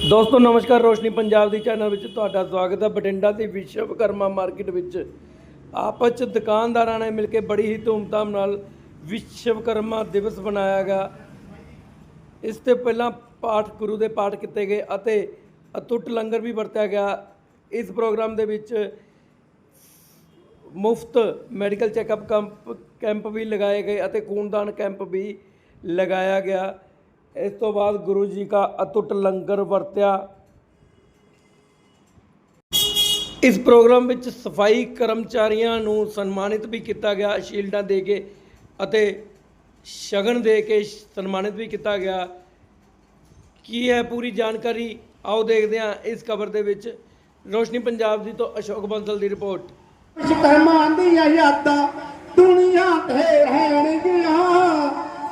ਦੋਸਤੋ, ਨਮਸਕਾਰ, ਰੋਸ਼ਨੀ ਪੰਜਾਬ ਦੀ ਚੈਨਲ ਵਿੱਚ ਤੁਹਾਡਾ ਸਵਾਗਤ ਹੈ। ਬਠਿੰਡਾ ਦੀ ਵਿਸ਼ਵਕਰਮਾ ਮਾਰਕੀਟ ਵਿੱਚ ਆਪਸ ਚ ਦੁਕਾਨਦਾਰਾਂ ਨੇ ਮਿਲ ਕੇ ਬੜੀ ਹੀ ਧੂਮਧਾਮ ਨਾਲ ਵਿਸ਼ਵਕਰਮਾ ਦਿਵਸ ਮਨਾਇਆ ਗਿਆ। ਇਸ ਤੋਂ ਪਹਿਲਾਂ ਪਾਠ ਗੁਰੂ ਦੇ ਪਾਠ ਕੀਤੇ ਗਏ ਅਤੇ ਅਤੁੱਟ ਲੰਗਰ ਵੀ ਵਰਤਿਆ ਗਿਆ। ਇਸ ਪ੍ਰੋਗਰਾਮ ਦੇ ਵਿੱਚ ਮੁਫਤ ਮੈਡੀਕਲ ਚੈੱਕਅਪ ਕੈਂਪ ਕੈਂਪ ਵੀ ਲਗਾਏ ਗਏ ਅਤੇ ਖੂਨਦਾਨ ਕੈਂਪ ਵੀ ਲਗਾਇਆ ਗਿਆ। ਇਸ ਤੋਂ ਬਾਅਦ ਗੁਰੂ ਜੀ ਦਾ ਅਤੁੱਟ ਲੰਗਰ ਵਰਤਿਆ। ਇਸ ਪ੍ਰੋਗਰਾਮ ਵਿੱਚ ਸਫ਼ਾਈ ਕਰਮਚਾਰੀਆਂ ਨੂੰ ਸਨਮਾਨਿਤ ਵੀ ਕੀਤਾ ਗਿਆ, ਸ਼ੀਲਡਾਂ ਦੇ ਕੇ ਅਤੇ ਸ਼ਗਨ ਦੇ ਕੇ ਸਨਮਾਨਿਤ ਵੀ ਕੀਤਾ ਗਿਆ। ਕੀ ਹੈ ਪੂਰੀ ਜਾਣਕਾਰੀ? ਆਓ ਦੇਖਦੇ ਹਾਂ ਇਸ ਖਬਰ ਦੇ ਵਿੱਚ। ਰੋਸ਼ਨੀ ਪੰਜਾਬ ਦੀ ਤੋਂ ਅਸ਼ੋਕ ਬੰਸਲ ਦੀ ਰਿਪੋਰਟ। ਵਿਸ਼ਕਰਮਾਂ ਦੀਆਂ ਯਾਦਾਂ, ਦੁਨੀਆ ਤੇ ਰਹਿਣਗੀਆਂ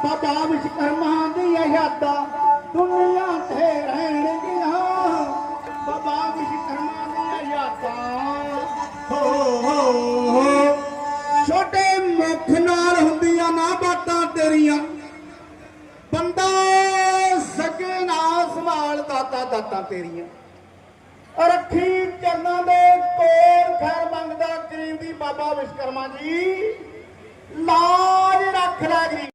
ਬਾਬਾ ਵਿਸ਼ਕਰਮਾਂ ਦੀਆਂ ਯਾਦਾਂ ਦੁਨੀਆ ਤੇ ਰਹਿਣਗੀਆਂ। ਬਾਬਾ ਵਿਸ਼ਕਰਮਾਂ ਦੀਆਂ ਯਾਦਾਂ। ਹੋ ਹੋ ਛੋਟੇ ਮੁਖ ਨਾਲ ਹੁੰਦੀਆਂ ਨਾ ਬਾਤਾਂ ਤੇਰੀਆਂ। ਬੰਦਾ ਸਕੇ ਨਾ ਸੰਭਾਲ ਦਾਤਾ ਦਾਤਾ ਤੇਰੀਆਂ। ਰੱਖੀ ਚਰਨਾਂ ਦੇ ਕੋਲ ਖੈਰ ਮੰਗਦਾ ਗਰੀਬ ਦੀ ਬਾਬਾ ਵਿਸ਼ਕਰਮਾ ਜੀ। ਲਾਜ ਰੱਖ ਲੈ ਗਰੀਬ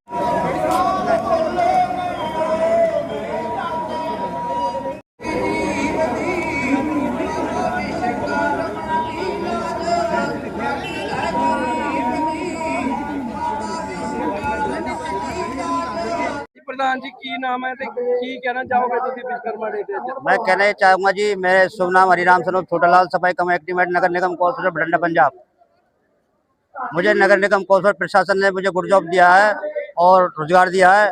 ਜੀ ਪ੍ਰਧਾਨ ਜੀ ਕੀ ਨਾਮ ਹੈ ਤੇ ਕੀ ਕਹਿਣਾ ਚਾਹੋਗੇ ਤੁਸੀਂ ਵਿਸ਼ਵਕਰਮਾ ਡੇ ਦੇ ਵਿੱਚ मैं कहना चाहूंगा जी मेरे शुभ नाम हरिराम स्वरूप छोटालाल सफाई कम एक्टिवेट नगर निगम कौशल बठंडा पंजाब मुझे नगर निगम कौशल प्रशासन ने मुझे गुड जॉब दिया है और रोजगार दिया है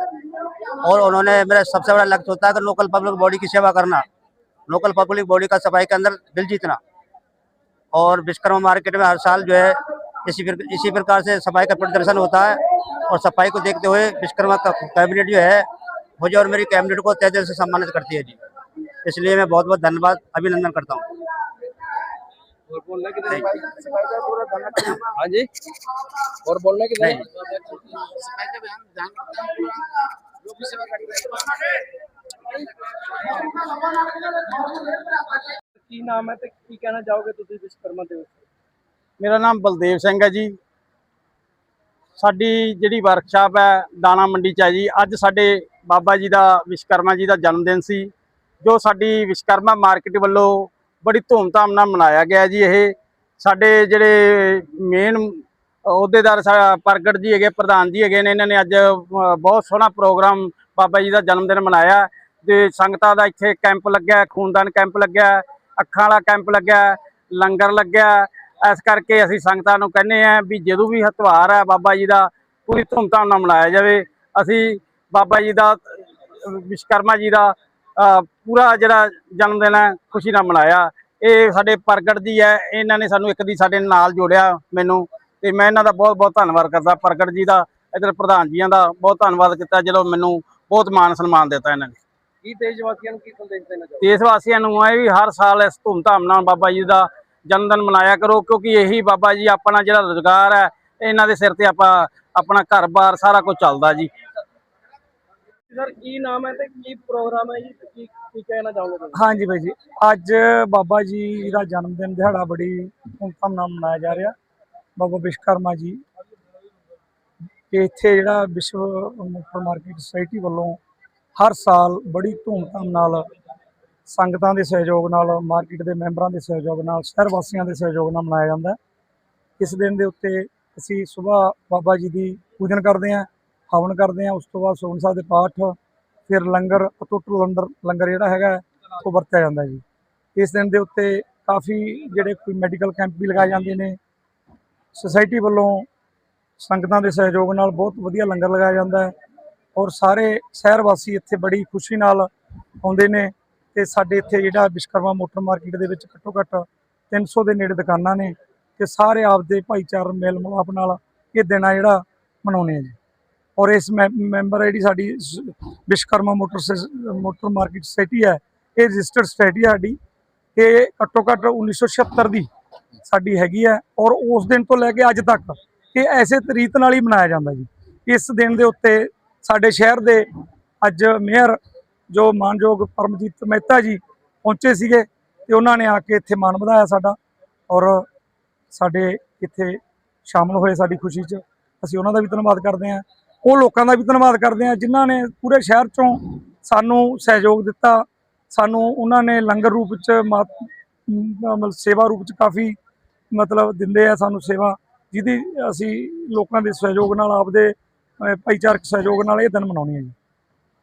और उन्होंने मेरा सबसे बड़ा लक्ष्य होता है कि लोकल पब्लिक बॉडी की सेवा करना लोकल पब्लिक बॉडी का सफाई के अंदर दिल जीतना और विश्वकर्मा मार्केट में हर साल जो है इसी पर, इसी प्रकार से सफ़ाई का प्रदर्शन होता है और सफ़ाई को देखते हुए विश्वकर्मा का कैबिनेट जो है मुझे और मेरी कैबिनेट को तय से सम्मानित करती है जी। इसलिए मैं बहुत बहुत धन्यवाद अभिनंदन करता हूँ। हाँ जी। और बोलने की नहीं की नाम है तो की कहना चाहोगे तो तुम विश्वकर्मा देव ਮੇਰਾ ਨਾਮ ਬਲਦੇਵ ਸਿੰਘ ਹੈ ਜੀ। ਸਾਡੀ ਜਿਹੜੀ ਵਰਕਸ਼ਾਪ ਹੈ, ਦਾਣਾ ਮੰਡੀ ਚ ਹੈ ਜੀ। ਅੱਜ ਸਾਡੇ ਬਾਬਾ ਜੀ ਦਾ ਵਿਸ਼ਕਰਮਾ ਜੀ ਦਾ ਜਨਮ ਦਿਨ ਸੀ, ਜੋ ਸਾਡੀ ਵਿਸ਼ਕਰਮਾ ਮਾਰਕੀਟ ਵੱਲੋਂ ਬੜੀ ਧੂਮਧਾਮ ਨਾਲ ਮਨਾਇਆ ਗਿਆ ਜੀ। ਇਹ ਸਾਡੇ ਜਿਹੜੇ ਮੇਨ ਅਹੁਦੇਦਾਰ ਸਾ- ਪ੍ਰਗਟ ਜੀ ਹੈਗੇ, ਪ੍ਰਧਾਨ ਜੀ ਹੈਗੇ ਨੇ, ਇਹਨਾਂ ਨੇ ਅੱਜ ਬਹੁਤ ਸੋਹਣਾ ਪ੍ਰੋਗਰਾਮ ਬਾਬਾ ਜੀ ਦਾ ਜਨਮ ਦਿਨ ਮਨਾਇਆ। ਤੇ ਸੰਗਤਾਂ ਦਾ ਇੱਥੇ ਕੈਂਪ ਲੱਗਿਆ, ਖੂਨਦਾਨ ਕੈਂਪ ਲੱਗਿਆ, ਅੱਖਾਂ ਵਾਲਾ ਕੈਂਪ ਲੱਗਿਆ, ਲੰਗਰ ਲੱਗਿਆ ਇਸ ਕਰਕੇ ਅਸੀਂ ਸੰਗਤਾਂ ਨੂੰ ਕਹਿੰਦੇ ਆ ਵੀ ਜਦੋਂ ਵੀ ਇਹ ਤਿਉਹਾਰ ਹੈ ਬਾਬਾ ਜੀ ਦਾ ਪੂਰੀ ਧੂਮਧਾਮ ਨਾਲ ਮਨਾਇਆ ਜਾਵੇ। ਅਸੀਂ ਬਾਬਾ ਜੀ ਦਾ ਅਹ, ਵਿਸ਼ਵਕਰਮਾ ਜੀ ਦਾ ਪੂਰਾ ਜਿਹੜਾ ਜਨਮ ਦਿਨ ਹੈ ਖੁਸ਼ੀ ਨਾਲ ਮਨਾਇਆ। ਇਹ ਸਾਡੇ ਪ੍ਰਗਟ ਜੀ ਹੈ ਇਹਨਾਂ ਨੇ ਸਾਨੂੰ ਇੱਕ ਦੀ ਸਾਡੇ ਨਾਲ ਜੋੜਿਆ ਮੈਨੂੰ। ਤੇ ਮੈਂ ਇਹਨਾਂ ਦਾ ਬਹੁਤ ਬਹੁਤ ਧੰਨਵਾਦ ਕਰਦਾ ਪ੍ਰਗਟ ਜੀ ਦਾ ਇਧਰ ਪ੍ਰਧਾਨ ਜੀਆਂ ਦਾ ਬਹੁਤ ਧੰਨਵਾਦ ਕੀਤਾ ਜਦੋਂ ਮੈਨੂੰ ਬਹੁਤ ਮਾਣ ਸਨਮਾਨ ਦਿੱਤਾ ਇਹਨਾਂ ਨੇ। ਕੀ ਦੇਸ਼ ਵਾਸੀਆਂ ਨੂੰ ਕੀ ਸੰਦੇਸ਼ ਦੇਣਾ ਚਾਹੋਗੇ? ਦੇਸ਼ ਵਾਸੀਆਂ ਨੂੰ ਹੈ ਵੀ ਹਰ ਸਾਲ ਇਸ ਧੂਮਧਾਮ ਨਾਲ ਬਾਬਾ ਜੀ ਦਾ ਜਨਮ ਦਿਨ ਮਨਾਇਆ ਕਰੋ ਕਿਉਂਕਿ ਇਹੀ ਬਾਬਾ ਜੀ ਆਪਣਾ ਜਿਹੜਾ ਰੋਜ਼ਗਾਰ ਹੈ ਇਹਨਾਂ ਦੇ ਸਿਰ ਤੇ ਆਪਾਂ ਆਪਣਾ ਘਰ-ਬਾਰ ਸਾਰਾ ਕੁਝ ਚੱਲਦਾ ਜੀ। ਸਰ ਕੀ ਨਾਮ ਹੈ ਤੇ ਕੀ ਪ੍ਰੋਗਰਾਮ ਹੈ ਜੀ? ਤੇ ਕੀ ਕੀ ਕਹਿਣਾ ਚਾਹੋਗੇ? ਤੁਸੀਂ ਹਾਂਜੀ ਬਾਈ ਜੀ ਅੱਜ ਬਾਬਾ ਜੀ ਦਾ ਜਨਮ ਦਿਨ ਦਿਹਾੜਾ ਬੜੀ ਧੂਮਧਾਮ ਨਾਲ ਮਨਾਇਆ ਜਾ ਰਿਹਾ। ਬਾਬਾ ਵਿਸ਼ਵਕਰਮਾ ਜੀ ਇੱਥੇ ਜਿਹੜਾ ਵਿਸ਼ਵ ਮਾਰਕੀਟ ਸੁਸਾਇਟੀ ਵੱਲੋਂ ਹਰ ਸਾਲ ਬੜੀ ਧੂਮਧਾਮ ਨਾਲ ਸੰਗਤਾਂ ਦੇ ਸਹਿਯੋਗ ਨਾਲ, ਮਾਰਕੀਟ ਦੇ ਮੈਂਬਰਾਂ ਦੇ ਸਹਿਯੋਗ ਨਾਲ, ਸ਼ਹਿਰ ਵਾਸੀਆਂ ਦੇ ਸਹਿਯੋਗ ਨਾਲ ਮਨਾਇਆ ਜਾਂਦਾ ਇਸ ਦਿਨ ਦੇ ਉੱਤੇ ਅਸੀਂ ਸਵੇਰ ਬਾਬਾ ਜੀ ਦੀ ਪੂਜਨ ਕਰਦੇ ਹਾਂ, ਹਵਨ ਕਰਦੇ ਹਾਂ, ਉਸ ਤੋਂ ਬਾਅਦ ਸੋਨ ਸਾਹਿਬ ਦੇ ਪਾਠ, ਫਿਰ ਲੰਗਰ, ਅਟੁੱਟ ਲੰਗਰ ਲੰਗਰ ਜਿਹੜਾ ਹੈਗਾ ਉਹ ਵਰਤਿਆ ਜਾਂਦਾ ਜੀ। ਇਸ ਦਿਨ ਦੇ ਉੱਤੇ ਕਾਫੀ ਜਿਹੜੇ ਕੋਈ ਮੈਡੀਕਲ ਕੈਂਪ ਵੀ ਲਗਾਏ ਜਾਂਦੇ ਨੇ। ਸੁਸਾਇਟੀ ਵੱਲੋਂ ਸੰਗਤਾਂ ਦੇ ਸਹਿਯੋਗ ਨਾਲ ਬਹੁਤ ਵਧੀਆ ਲੰਗਰ ਲਗਾਇਆ ਜਾਂਦਾ ਹੈ ਔਰ ਸਾਰੇ ਸ਼ਹਿਰ ਵਾਸੀ ਇੱਥੇ ਬੜੀ ਖੁਸ਼ੀ ਨਾਲ ਆਉਂਦੇ ਨੇ। ਤੇ ਸਾਡੇ ਇੱਥੇ ਜਿਹੜਾ ਵਿਸ਼ਕਰਮਾ ਮੋਟਰ ਮਾਰਕੀਟ ਦੇ ਵਿੱਚ ਘੱਟੋ ਘੱਟ 300 ਦੇ ਨੇੜੇ ਦੁਕਾਨਾਂ ਨੇ ਤੇ ਸਾਰੇ ਆਪਦੇ ਭਾਈਚਾਰ ਮੇਲ ਮਿਲਾਪ ਨਾਲ ਇਹ ਦਿਨ ਆ ਜਿਹੜਾ ਮਨਾਉਂਦੇ ਆ ਜੀ। ਔਰ ਇਸ ਮੈ- ਮੈਂਬਰ ਆ ਜਿਹੜੀ ਸਾਡੀ ਸ- ਵਿਸ਼ਵਕਰਮਾ ਮੋਟਰ ਸ- ਮੋਟਰ ਮਾਰਕੀਟ ਸੋਸਾਇਟੀ ਹੈ, ਇਹ ਰਜਿਸਟਰਡ ਸੋਸਾਇਟੀ ਹੈ ਸਾਡੀ। ਇਹ ਘੱਟੋ ਘੱਟ 1976 ਦੀ ਸਾਡੀ ਹੈਗੀ ਹੈ ਔਰ ਉਸ ਦਿਨ ਤੋਂ ਲੈ ਕੇ ਅੱਜ ਤੱਕ ਇਹ ਐਸੇ ਤਰੀਤ ਨਾਲ ਹੀ ਮਨਾਇਆ ਜਾਂਦਾ ਜੀ। ਇਸ ਦਿਨ ਦੇ ਉੱਤੇ ਸਾਡੇ ਸ਼ਹਿਰ ਦੇ ਅੱਜ ਮੇਅਰ ਜੋ ਮਾਨਯੋਗ ਪਰਮਜੀਤ ਮਹਿਤਾ ਜੀ ਪਹੁੰਚੇ ਸੀਗੇ ਤੇ ਉਹਨਾਂ ਨੇ ਆ ਕੇ ਇੱਥੇ ਮਾਨ ਵਧਾਇਆ ਸਾਡਾ ਔਰ ਸਾਡੇ ਇੱਥੇ ਸ਼ਾਮਲ ਹੋਏ ਸਾਡੀ ਖੁਸ਼ੀ 'ਚ। ਅਸੀਂ ਉਹਨਾਂ ਦਾ ਵੀ ਧੰਨਵਾਦ ਕਰਦੇ ਹਾਂ। ਉਹ ਲੋਕਾਂ ਦਾ ਵੀ ਧੰਨਵਾਦ ਕਰਦੇ ਹਾਂ ਜਿਨ੍ਹਾਂ ਨੇ ਪੂਰੇ ਸ਼ਹਿਰ 'ਚੋਂ ਸਾਨੂੰ ਸਹਿਯੋਗ ਦਿੱਤਾ। ਸਾਨੂੰ ਉਹਨਾਂ ਨੇ ਲੰਗਰ ਰੂਪ 'ਚ ਮਾ- ਮਤਲਬ ਸੇਵਾ ਰੂਪ 'ਚ ਕਾਫੀ ਮਤਲਬ ਦਿੰਦੇ ਆ ਸਾਨੂੰ ਸੇਵਾ, ਜਿਹਦੀ ਅਸੀਂ ਲੋਕਾਂ ਦੇ ਸਹਿਯੋਗ ਨਾਲ, ਆਪਦੇ ਭਾਈਚਾਰਕ ਸਹਿਯੋਗ ਨਾਲ ਇਹ ਦਿਨ ਮਨਾਉਣੇ ਆ ਜੀ।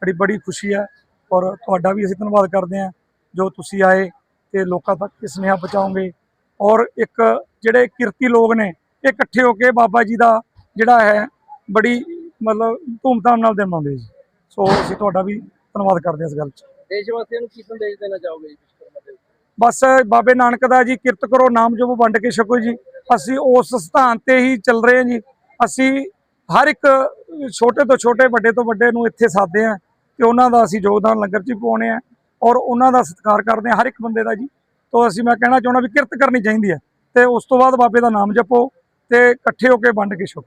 ਬੜੀ ਬੜੀ ਖੁਸ਼ੀ ਹੈ। ਔਰ ਤੁਹਾਡਾ ਵੀ ਅਸੀਂ ਧੰਨਵਾਦ ਕਰਦੇ ਹਾਂ ਜੋ ਤੁਸੀਂ ਆਏ ਤੇ ਲੋਕਾਂ ਤੱਕ ਸੁਨੇਹਾ ਪਹੁੰਚਾਓਗੇ। ਔਰ ਇੱਕ ਜਿਹੜੇ ਕਿਰਤੀ ਲੋਕ ਨੇ ਇਹ ਇਕੱਠੇ ਹੋ ਕੇ ਬਾਬਾ ਜੀ ਦਾ ਜਿਹੜਾ ਹੈ ਬੜੀ ਮਤਲਬ ਧੂਮਧਾਮ ਨਾਲ ਮਨਾਉਂਦੇ ਜੀ। ਸੋ ਅਸੀਂ ਤੁਹਾਡਾ ਵੀ ਧੰਨਵਾਦ ਕਰਦੇ ਹਾਂ ਇਸ ਗੱਲ 'ਚ। ਦੇਸ਼ ਵਾਸੀਆਂ ਨੂੰ ਕੀ ਸੰਦੇਸ਼ ਦੇਣਾ ਚਾਹੋਗੇ ਜੀ ਬਸ ਬਾਬੇ ਨਾਨਕ ਦਾ ਜੀ ਕਿਰਤ ਕਰੋ ਨਾਮ ਜਪੋ ਵੰਡ ਕੇ ਛਕੋ ਜੀ। ਅਸੀਂ ਉਸ ਸਥਾਨ ਤੇ ਹੀ ਚੱਲ ਰਹੇ ਹਾਂ ਜੀ। ਅਸੀਂ ਹਰ ਇੱਕ ਛੋਟੇ ਤੋਂ ਛੋਟੇ ਵੱਡੇ ਤੋਂ ਵੱਡੇ ਨੂੰ ਇੱਥੇ ਸਾਦੇ ਹਾਂ। ਤੇ ਉਹਨਾਂ ਦਾ ਅਸੀਂ ਯੋਗਦਾਨ ਲੰਗਰ 'ਚ ਵੀ ਪਾਉਣੇ ਆ ਔਰ ਉਹਨਾਂ ਦਾ ਸਤਿਕਾਰ ਕਰਦੇ ਹਾਂ ਹਰ ਇੱਕ ਬੰਦੇ ਦਾ ਜੀ। ਤੋਂ ਅਸੀਂ ਮੈਂ ਕਹਿਣਾ ਚਾਹੁੰਦਾ ਵੀ ਕਿਰਤ ਕਰਨੀ ਚਾਹੀਦੀ ਹੈ ਤੇ ਉਸ ਤੋਂ ਬਾਅਦ ਬਾਬੇ ਦਾ ਨਾਮ ਜਪੋ ਤੇ ਇਕੱਠੇ ਹੋ ਕੇ ਵੰਡ ਕੇ ਛਕੋ।